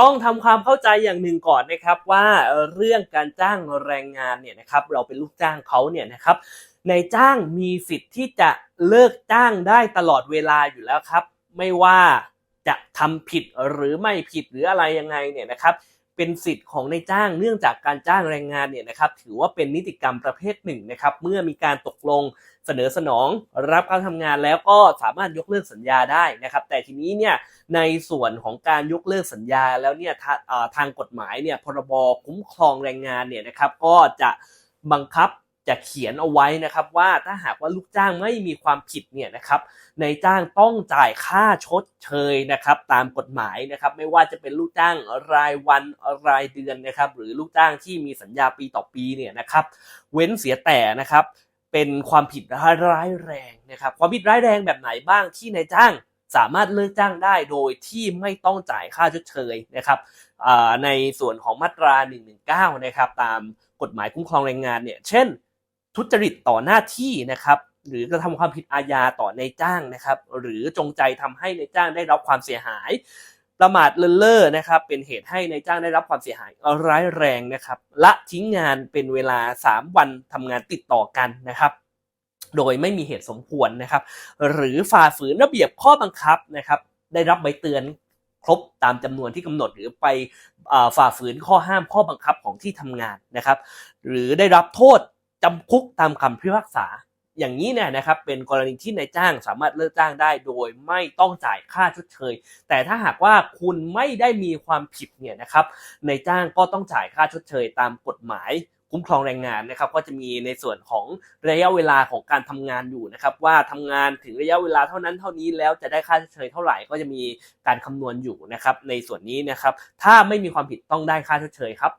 ต้องทำความเข้าใจอย่างหนึ่งก่อนนะครับว่าเรื่องการจ้างแรงงานเนี่ยนะครับเราเป็นลูกจ้างเขาเนี่ยนะครับนายจ้างมีสิทธิ์ที่จะเลิกจ้างได้ตลอดเวลาอยู่แล้วครับ ไม่ว่าจะทำผิดหรือไม่ผิดหรืออะไรยังไงเนี่ยนะครับ เป็นสิทธิ์ของนายจ้างเนื่องจากการจ้างแรงงานเนี่ยนะครับถือว่าเป็นนิติกรรมประเภทหนึ่งนะครับเมื่อมีการตกลงเสนอสนองรับการทำงานแล้วก็สามารถยกเลิกสัญญาได้นะครับแต่ทีนี้เนี่ยในส่วนของการยกเลิกสัญญาแล้วเนี่ยทางกฎหมายเนี่ยพรบคุ้มครองแรงงานเนี่ยนะครับก็จะบังคับ จะเขียนเอาไว้นะครับว่าถ้าหากว่าลูกจ้างไม่มีความผิดเนี่ยนะครับนายจ้างต้องจ่ายค่าชดเชยนะครับตามกฎหมายนะครับไม่ว่าจะเป็นลูกจ้างรายวันรายเดือนนะครับหรือลูกจ้างที่มีสัญญาปีต่อปีเนี่ยนะครับเว้นเสียแต่นะครับเป็นความผิดร้ายแรงนะครับความผิดร้ายแรงแบบไหนบ้างที่นายจ้างสามารถเลิกจ้างได้โดยที่ไม่ต้องจ่ายค่าชดเชยนะครับในส่วนของมาตรา 119 นะครับตามกฎหมายคุ้มครองแรงงานเนี่ยเช่น ทุจริตต่อหน้าที่นะครับ หรือกระทำความผิดอาญาต่อในจ้างนะครับ หรือจงใจทำให้ในจ้างได้รับความเสียหาย ประมาทเลินเล่อนะครับ เป็นเหตุให้ในจ้างได้รับความเสียหายร้ายแรงนะครับ ละทิ้งงานเป็นเวลา 3 วันทำงานติดต่อกันนะครับโดยไม่มีเหตุสมควรนะครับ หรือฝ่าฝืนระเบียบข้อบังคับนะครับ ได้รับใบเตือนครบตามจำนวนที่กำหนดหรือไปฝ่าฝืนข้อห้ามข้อบังคับของที่ทำงานนะครับ หรือได้รับโทษ จำคุกตามคำพิพากษา อย่างนี้เนี่ยนะครับเป็นกรณีที่นายจ้างสามารถเลิกจ้างได้โดยไม่ต้องจ่ายค่าชดเชย แต่ถ้าหากว่าคุณไม่ได้มีความผิดเนี่ยนะครับนายจ้างก็ต้องจ่ายค่าชดเชยตามกฎหมายคุ้มครองแรงงานนะครับก็จะมีในส่วนของระยะเวลาของการทำงานอยู่นะครับว่าทำงานถึงระยะเวลาเท่านั้นเท่านี้แล้วจะได้ค่าชดเชยเท่าไหร่ก็จะมีการคำนวณอยู่นะครับในส่วนนี้นะครับถ้าไม่มีความผิดต้องได้ค่าชดเชยครับ